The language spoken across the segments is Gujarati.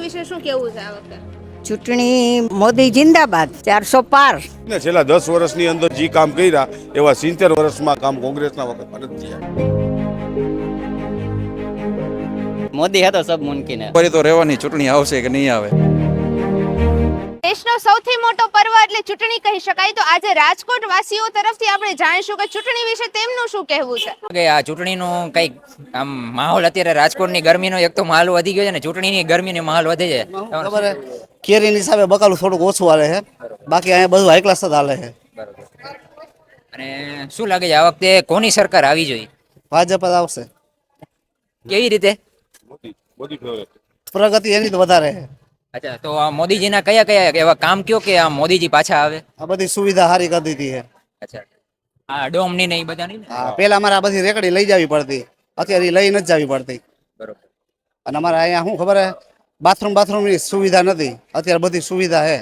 ચૂંટણી વિશે શું કેવું છે આ વખતે? ચૂંટણી મોદી જિંદાબાદ ચારસો પાર. ને છેલ્લા દસ વર્ષની અંદર જે કામ કર્યા એવા સિત્તેર વર્ષમાં કામ કોંગ્રેસના વખત પરત થયા. મોદી હતો સબ મુમકિન હે. ફરી તો રહેવાની ચૂંટણી આવશે કે નહીં આવે? દેશનો સૌથી મોટો પર્વ એટલે ચૂંટણી કહી શકાય. તો આજે રાજકોટ વાસીઓ તરફથી આપણે જાણીશું કે ચૂંટણી વિશે તેમનું શું કહેવું છે? કે આ ચૂંટણીનું કંઈક આમ માહોલ અત્યારે રાજકોટની ગરમીનો એક તો માહોલ વધી ગયો છે ને ચૂંટણીની ગરમીનો માહોલ વધે છે. ખબર કેરીની હિસાબે બકાલું થોડુંક ઓછું હાલે છે. બાકી અહીંયા બધું હાઈ ક્લાસ જ હાલે છે. અને શું લાગે છે આ વખતે કોની સરકાર આવી જોઈએ? ભાજપ જ આવશે. કેવી રીતે? પ્રગતિ એની જ વધારે છે. અચ્છા તો આ મોદીજીના કયા કયા એવા કામ કયો કે આ મોદીજી પાછા આવે? આ બધી સુવિધા સારી કરી દીધી છે. અચ્છા આ ડોમની ને એ બધાની ને હા પેલા અમારે આ બધી રેકડી લઈ જવી પડતી. અત્યારે ઈ લઈ નથી જવી પડતી. બરોબર. અને અમારે અહીંયા શું ખબર હે? બાથરૂમ બાથરૂમની સુવિધા નથી. અત્યારે બધી સુવિધા છે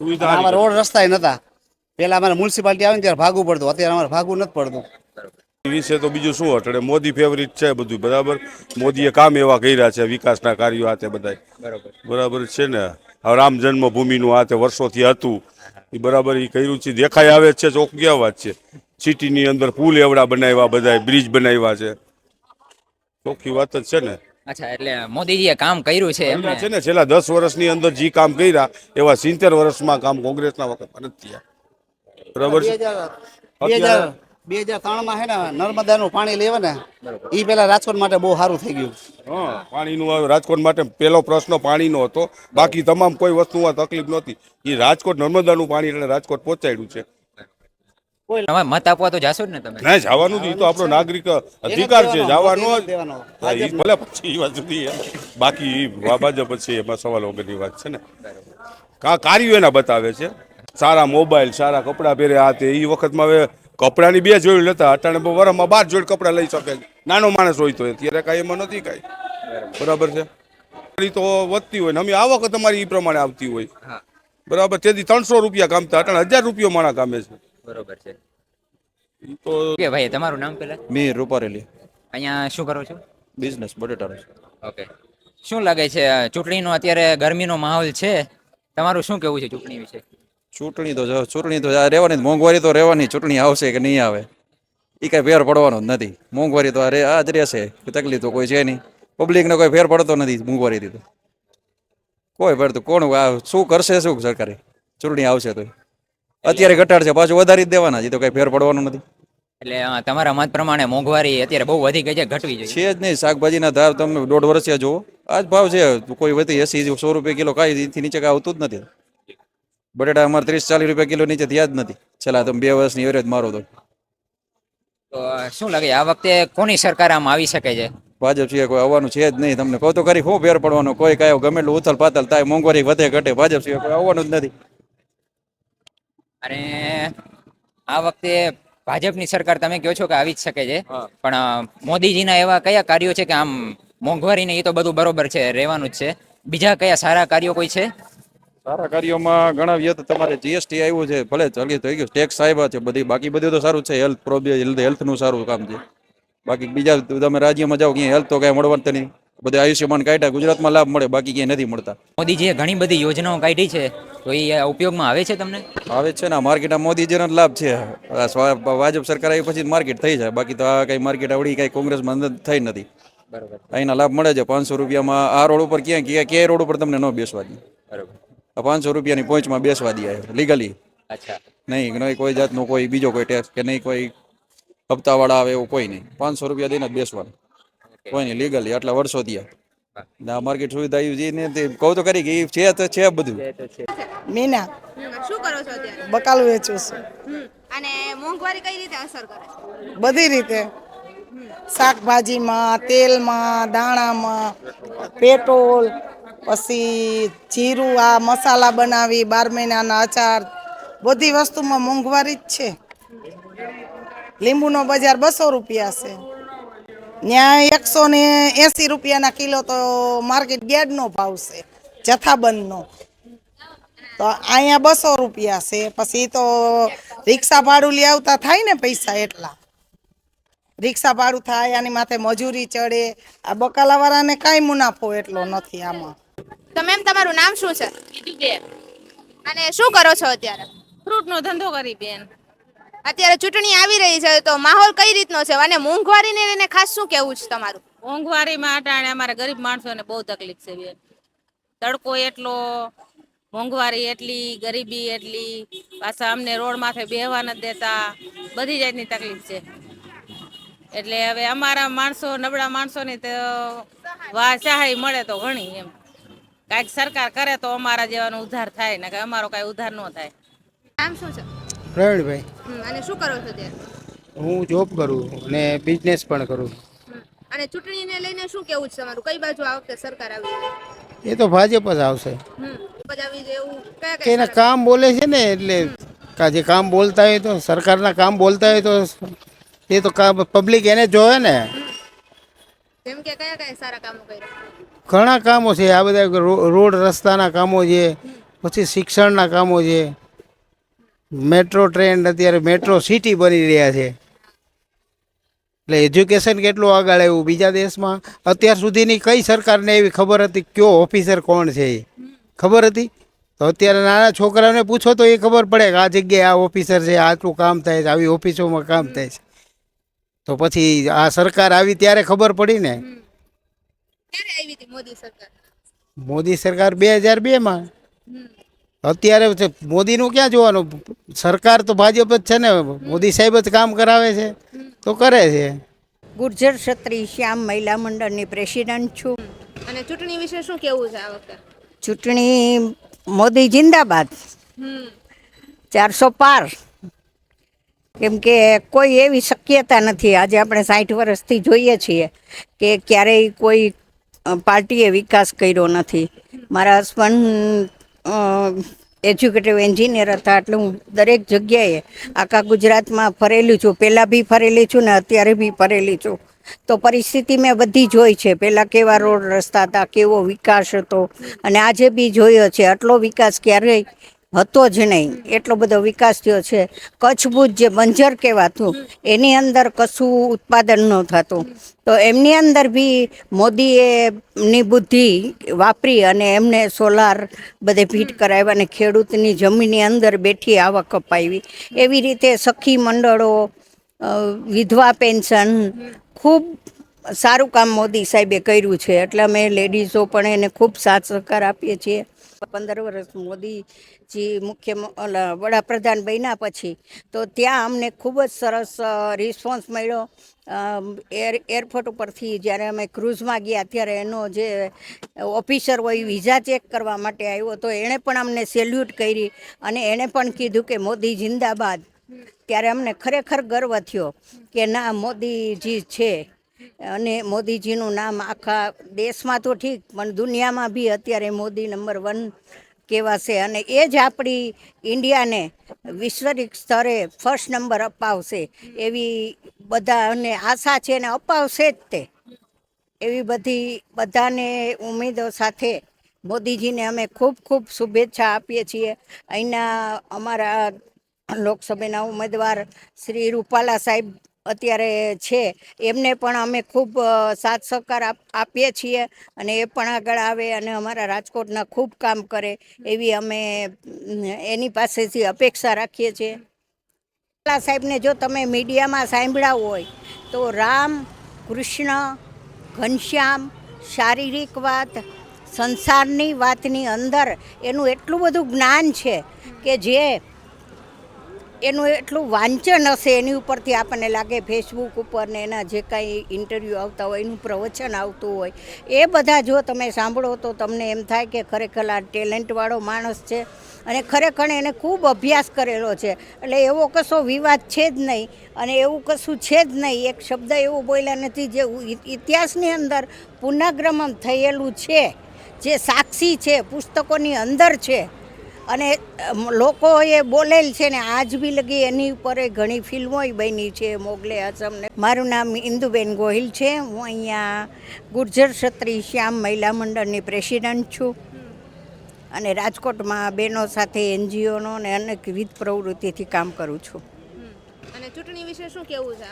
સુવિધા અમારે રોડ રસ્તા નતા. પેલા અમારે મ્યુનિસિપાલિટી આવે ને ત્યારે ભાગવું પડતું. અત્યારે અમારે ભાગવું નથી પડતું. વિશે તો બીજું શું અટડે? મોદી ફેવરિટ છે બધું બરાબર? મોદીએ કામ એવા કર્યા છે વિકાસના કાર્યો આ તે બધા બરાબર છે ને? હવે રામ જન્મભૂમિનું આ તે વર્ષોથી હતું. એ બરાબર એ કર્યું છે. દેખાય આવે છે ચોખ્ખી વાત છે? સિટીની અંદર પુલ એવડા બનાવ્યા બધા બ્રિજ બનાવ્યા છે. ચોખ્ખી વાત જ છે ને? અચ્છા એટલે મોદીજીએ કામ કર્યું છે એમ છે ને છેલ્લા દસ વર્ષની અંદર જે કામ કર્યા એવા સિત્તેર વર્ષમાં કામ કોંગ્રેસના વખતમાં નથી થયા. બરાબર છે? બે હજાર ત્રણમાં હે ને નર્મદાનું પાણી લેવે ને એ પેલા રાજકોટ માટે બહુ સારું થઈ ગયું. હા પાણીનું રાજકોટ માટે પહેલો પ્રશ્ન પાણીનો હતો. બાકી તમામ કોઈ વસ્તુમાં તકલીફ નહોતી. એ રાજકોટ નર્મદાનું પાણી એટલે રાજકોટ પહોંચાડ્યું છે. મત આપવા તો જાશો જ ને તમે? ના જવાનું તો આપણો નાગરિક અધિકાર છે જવાનો જ ભલે પછી વાત જુદી બાકી ભાજપ પછી એમાં સવાલ વગરની વાત છે ને. કા કાર્યો એના બતાવે છે. સારા મોબાઈલ સારા કપડાં પહેરે આ તે એ વખતમાં હવે કપડાની બે જોડી લેતા અટાણે વરમાં બાર જોડી કપડાં લઈ શકે. નાનો માણસ હોય તો અત્યારે કાંઈ એમાં નથી કાંઈ. બરાબર છે? તો વધતી હોય ને. અમે આ વખત અમારી એ પ્રમાણે આવતી હોય. હા. બરાબર? તેથી ત્રણસો રૂપિયા કામતા. અટાણે હજાર રૂપિયા માણા કામે છે. બરોબર છે. તો કે ભાઈ તમારું નામ પેલા? મીર રૂપારેલી. અહીંયા શું કરો છો? બિઝનેસ બટેટાનો ઓકે. શું લાગે છે ચૂંટણીનો અત્યારે ગરમીનો માહોલ છે? તમારું શું કેવું છે ચૂંટણી વિશે? ચૂંટણી તો ચૂંટણી તો આ રહેવાની મોંઘવારી તો રહેવાની ચૂંટણી આવશે કે નહીં આવે? એ કાંઈ ફેર પડવાનો જ નથી. મોંઘવારી તો આ રે આ જ રહેશે તકલીફ તો કોઈ છે નહીં. પબ્લિકને કોઈ ફેર પડતો નથી મોંઘવારીથી તો. કોઈ પડતું કોણ શું કરશે શું સરકારે? ચૂંટણી આવશે તો અત્યારે ઘટાડશે પાછું વધારી જ દેવાના છે તો કઈ ફેર પડવાનો નથી. એટલે તમારા મત પ્રમાણે મોંઘવારી અત્યારે બહુ વધી ગઈ છે ઘટવી જોઈએ. છે જ નહીં શાકભાજીના ધાર તમે દોઢ વર્ષે જુઓ. આ જ ભાવ છે કોઈ વધી એસી સો રૂપિયા કિલો કાંઈ નીચે કાંઈ આવતું જ નથી. બટેટા અમારે ત્રીસ ચાલીસ રૂપિયા કિલો નીચે થયા જ નથી. છેલ્લા તમે બે વર્ષની એવરેજ મારો તો. શું લાગે આ વખતે કોની સરકાર આમ આવી શકે છે? ભાજપ સિવાય કોઈ આવવાનું છે જ નહીં તમને. કહો તો કરી શું ફેર પડવાનો? કોઈ કાયો ગમે એટલું ઉથલ પાથલ થાય મોંઘવારી વધે ઘટે ભાજપ સિવાય કોઈ આવવાનું જ નથી. અને આ વખતે ભાજપની સરકાર તમે કહો છો કે આવી જ શકે છે. પણ મોદીજીના એવા કયા કાર્યો છે કે આમ મોંઘવારી ને એ તો બધું બરોબર છે રહેવાનું જ છે. બીજા કયા સારા કાર્યો કોઈ છે? સારા કાર્યોમાં ગણાવીએ તો તમારે જીએસટી આવ્યું છે ભલે ચાલી થઈ ગયું ટેક્સ આવ્યા છે બધી બાકી બધું તો સારું છે હેલ્થ પ્રોબ્લેમ હેલ્થ હેલ્થનું સારું કામ છે. બાકી બીજા તમે રાજ્યમાં જાઓ ક્યાંય હેલ્થ તો કાંઈ મળવાનું નહીં. બધે આયુષ્યમાન કાઢ્યા ગુજરાતમાં લાભ મળે બાકી ક્યાંય નથી મળતા. મોદીજીએ ઘણી બધી યોજનાઓ કાઢી છે તો એ ઉપયોગમાં આવે છે તમને? આવે છે ને માર્કેટ મોદીજીનો લાભ છે. ભાજપ સરકાર આવી પછી માર્કેટ થઈ જાય બાકી તો આ કઈ માર્કેટ આવડી કઈ કોંગ્રેસમાં થઈ નથી. બરાબર. અહીંના લાભ મળે છે પાંચસો રૂપિયામાં આ રોડ ઉપર ક્યાં ક્યાં ક્યાંય રોડ ઉપર તમને ન બેસવા દે. બરોબર. પાંચસો રૂપિયાની પોંચમાં બેસવા દે લીગલી અચ્છા. નહીં નહીં કોઈ જાતનો કોઈ બીજો કોઈ ટેક્સ કે નહીં કોઈ હપ્તાવાળા આવે એવું કોઈ નહીં. પાંચસો રૂપિયા દઈને જ બેસવાનું. કોઈ નહીં લીગલી આટલા વર્ષો થયા. ના માર્કેટ સુવિધા આવી છે ને તે કહું તો કરી કે ઈ છે તો છે બધું. મીના શું કરો છો અત્યારે? બકાલ વેચું છું. અને મોંઘવારી કઈ રીતે અસર કરે છે? બધી રીતે. શાકભાજીમાં તેલમાં દાણામાં પેટ્રોલ પછી જીરું, આ મસાલા બનાવી, બાર મહિનાના અચાર, બધી વસ્તુમાં મોંઘવારી જ છે. લીંબુનો બજાર બસો રૂપિયા છે. ત્યાં એકસો ને એંસી રૂપિયાના કિલો તો માર્કેટ ગેડનો ભાવ છે, જથ્થાબંધનો. તો અહીંયા બસો રૂપિયા છે, પછી તો રિક્ષા ભાડું લઈ આવતા થાય ને પૈસા એટલા. રિક્ષા ભાડું થાય, આની માથે મજૂરી ચડે, આ બકાલાવાળાને કાંઈ મુનાફો એટલો નથી આમાં. તો મેમ તમારું નામ શું છે? અને શું કરો છો અત્યારે? ફ્રૂટનો ધંધો કરી બેન. અત્યારે ચૂંટણી આવી રહી છે તો માહોલ કઈ રીતનો છે? અને મોંઘવારીને લઈને ખાસ શું કેવું છે તમારું? મોંઘવારીમાં અટાણે અમારા ગરીબ માણસોને બહુ તકલીફ છે બેન. તડકો એટલો મોંઘવારી એટલી ગરીબી એટલી પાછા અમને રોડ માથે બેહવા નથી દેતા. બધી જાતની તકલીફ છે. એટલે હવે અમારા માણસો નબળા માણસોની તો સહાય મળે તો ઘણી એમ. કાંઈક સરકાર કરે તો અમારા જેવાનો ઉદ્ધાર થાય ને કે અમારો કાંઈ ઉધાર ન થાય. નામ શું છે? પ્રવીણભાઈ. અને શું કરો છો ત્યારે હું જોબ કરું અને બિઝનેસ પણ કરું. અને ચૂંટણીને લઈને શું કેવું છે તમારું? કઈ બાજુ આ વખતે સરકાર આવી છે? એ તો ભાજપ જ આવશે. હમ બજાવી છે એવું કયા કે એના કામ બોલે છે ને એટલે કા જે કામ બોલતા હોય તો સરકારના કામ બોલતા હોય તો એ તો કામ પબ્લિક એને જોવે ને. જેમ કે કયા કયા સારા કામો કર્યા? ઘણા કામો છે. આ બધા રોડ રસ્તાના કામો છે, પછી શિક્ષણના કામો છે. મેટ્રો ટ્રેન અત્યારે મેટ્રો સિટી બની રહ્યા છે. એટલે એજ્યુકેશન કેટલું આગળ આવ્યું બીજા દેશમાં? અત્યાર સુધીની કઈ સરકારને એવી ખબર હતી કયો ઓફિસર કોણ છે એ? ખબર હતી? તો અત્યારે નાના છોકરાઓને પૂછો તો એ ખબર પડે કે આ જગ્યાએ આ ઓફિસર છે, આટલું કામ થાય છે, આવી ઓફિસોમાં કામ થાય છે. તો પછી આ સરકાર આવી ત્યારે ખબર પડી ને? ક્યારે આવી હતી મોદી સરકાર? મોદી સરકાર બે હજાર બેમાં અત્યારે છે મોદીનું ક્યાં જોવાનું? સરકાર તો ભાજપ જ છે ને મોદી સાહેબ જ કામ કરાવે છે. તો કરે છે. ગુર્જર ક્ષત્રિય શ્યામ મહિલા મંડળની પ્રેસિડન્ટ છું. અને ચૂંટણી વિશે શું કેવું છે આ વખતે? ચૂંટણી મોદી જિંદાબાદ. ચારસો પાર. કેમ કે કોઈ એવી શક્યતા નથી. આજે આપણે સાઠ વર્ષથી જોઈએ છીએ કે ક્યારેય કોઈ પાર્ટીએ વિકાસ કર્યો નથી. મારા હસબન્ડ એજ્યુકેટિવ એન્જિનિયર હતા, એટલે હું દરેક જગ્યાએ આખા ગુજરાતમાં ફરેલી છું. પહેલાં બી ફરેલી છું ને અત્યારે બી ફરેલી છું. તો પરિસ્થિતિ મેં બધી જોઈ છે. પહેલાં કેવા રોડ રસ્તા હતા, કેવો વિકાસ હતો. અને આજે બી જોયો છે. આટલો વિકાસ ક્યારેય હતો જ નહીં. એટલો બધો વિકાસ થયો છે. કચ્છ ભુજ જે બંજર કહેવાતું, એની અંદર કશું ઉત્પાદન ન થતું. તો એમની અંદર બી મોદીએ ની બુદ્ધિ વાપરી અને એમને સોલાર બધે ભીટ કરાવ્યા અને ખેડૂતની જમીનની અંદર બેઠી આવક અપાવી. એવી રીતે સખી મંડળો વિધવા પેન્શન, ખૂબ સારું કામ મોદી સાહેબે કર્યું છે. એટલે અમે લેડીઝો પણ એને ખૂબ સાથ સહકાર આપીએ છીએ. પંદર વર્ષ મોદીજી મુખ્ય વડાપ્રધાન બન્યા પછી તો ત્યાં અમને ખૂબ જ સરસ રિસ્પોન્સ મળ્યો. એર, એરપોર્ટ ઉપરથી જ્યારે અમે ક્રૂઝમાં ગયા ત્યારે એનો જે ઓફિસર હોય, વિઝા ચેક કરવા માટે આવ્યો તો એણે પણ અમને સેલ્યુટ કરી અને એણે પણ કીધું કે મોદી જિંદાબાદ. ત્યારે અમને ખરેખર ગર્વ થયો કે ના, મોદીજી છે. અને મોદીજીનું નામ આખા દેશમાં તો ઠીક, પણ દુનિયામાં બી અત્યારે મોદી નંબર વન કહેવાશે અને એ જ આપણી ઇન્ડિયાને વિશ્વરિક સ્તરે ફર્સ્ટ નંબર અપાવશે એવી બધાને આશા છે અને અપાવશે જ તે. એવી બધી બધાને ઉમેદો સાથે મોદીજીને અમે ખૂબ ખૂબ શુભેચ્છા આપીએ છીએ. અહીંના અમારા લોકસભાના ઉમેદવાર શ્રી રૂપાલા સાહેબ અત્યારે છે. એમને પણ અમે ખૂબ સાથ સહકાર આપ- આપીએ છીએ અને એ પણ આગળ આવે અને અમારા રાજકોટના ખૂબ કામ કરે એવી અમે એની પાસેથી અપેક્ષા રાખીએ છીએ. રૂપાલા સાહેબને જો તમે મીડિયામાં સાંભળ્યા હોય તો રામ, કૃષ્ણ, ઘનશ્યામ, શારીરિક વાત, સંસારની વાતની અંદર એનું એટલું બધું જ્ઞાન છે કે જે એનું એટલું વાંચન હશે એની ઉપરથી આપણને લાગે ફેસબુક ઉપર ને એના જે કાંઈ ઇન્ટરવ્યૂ આવતા હોય, એનું પ્રવચન આવતું હોય, એ બધા જો તમે સાંભળો તો તમને એમ થાય કે ખરેખર આ ટેલેન્ટવાળો માણસ છે અને ખરેખર એને ખૂબ અભ્યાસ કરેલો છે. એટલે એવો કશો વિવાદ છે જ નહીં અને એવું કશું છે જ નહીં. એક શબ્દ એવો બોલ્યા નથી જે ઇતિહાસની અંદર પુનઃગ્રમણ થયેલું છે, જે સાક્ષી છે, પુસ્તકોની અંદર છે અને લોકોએ બોલેલ છે ને, આજ બી લગી એની ઉપર ઘણી ફિલ્મોય બની છે, મોગલે આઝમને મારું નામ ઇન્દુબેન ગોહિલ છે. હું અહીંયા ગુર્જર ક્ષત્રિય શ્યામ મહિલા મંડળની પ્રેસિડન્ટ છું. અને રાજકોટમાં બહેનો સાથે એનજીઓનો અને અનેકવિધ પ્રવૃત્તિથી કામ કરું છું. અને ચૂંટણી વિશે શું કેવું છે?